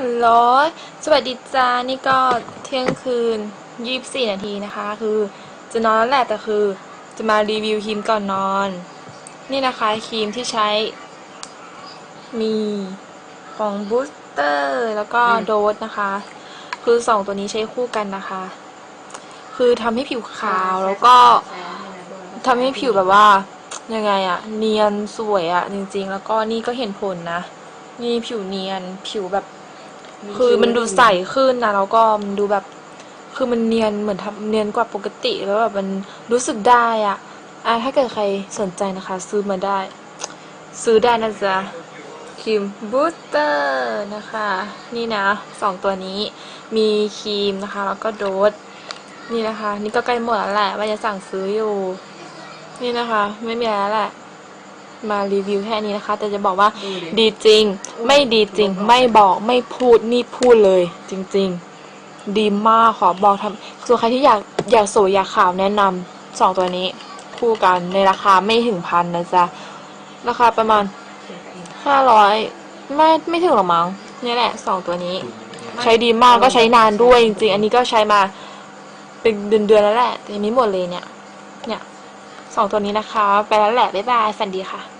ฮัลโหลสวัสดีจ้า นี่ก็เที่ยงคืนยี่สิบสี่นาทีนะคะ คือจะนอนแล้วแหละแต่คือจะมารีวิวครีมก่อนนอน นี่นะคะครีมที่ใช้ มีของบูสเตอร์แล้วก็โดสนะคะ คือสองตัวนี้ใช้คู่กันนะคะ คือทำให้ผิวขาวแล้วก็ทำให้ผิวแบบว่ายังไงอะเนียนสวยอะจริงๆ แล้วก็นี่ก็เห็นผลนะ นี่ผิวเนียนผิวแบบ คือมันดูใสขึ้นนะแล้วก็มันดูแบบ คือมันเนียนเหมือนทำเนียนกว่าปกติแล้วแบบมันรู้สึกได้อะอะถ้าเกิดใครสนใจนะคะ ซื้อมาได้ ซื้อได้นะจ๊ะครีมบูสเตอร์นะคะ นี่นะสองตัวนี้มีครีมนะคะ แล้วก็โดสนี่นะคะ นี่ก็ใกล้หมดแล้วแหละว่าจะสั่งซื้ออยู่ นี่นะคะ ไม่มีอะไรแล้วแหละ มารีวิวแค่นี้นะคะ แต่จะบอกว่าดีจริง ไม่ดีจริง ไม่บอกไม่พูดนี่พูดเลย จริง ๆ ดีมากขอบอกทำส่วนใครที่อยากอยากสวยอยากขาวแนะนำสองตัวนี้คู่กันในราคาไม่ถึงพันนะจ๊ะราคาประมาณห้าร้อยไม่ไม่ถึงหรอกมั้งนี่แหละสองตัวนี้ ใช้ดีมากก็ใช้นานด้วยจริงๆ อันนี้ก็ใช้มาเป็นเดือนๆแล้วแหละแต่ยังไม่หมดเลยเนี่ย เนี่ยสองตัวนี้นะคะ ไปแล้วแหละบ๊ายบายสันดีค่ะ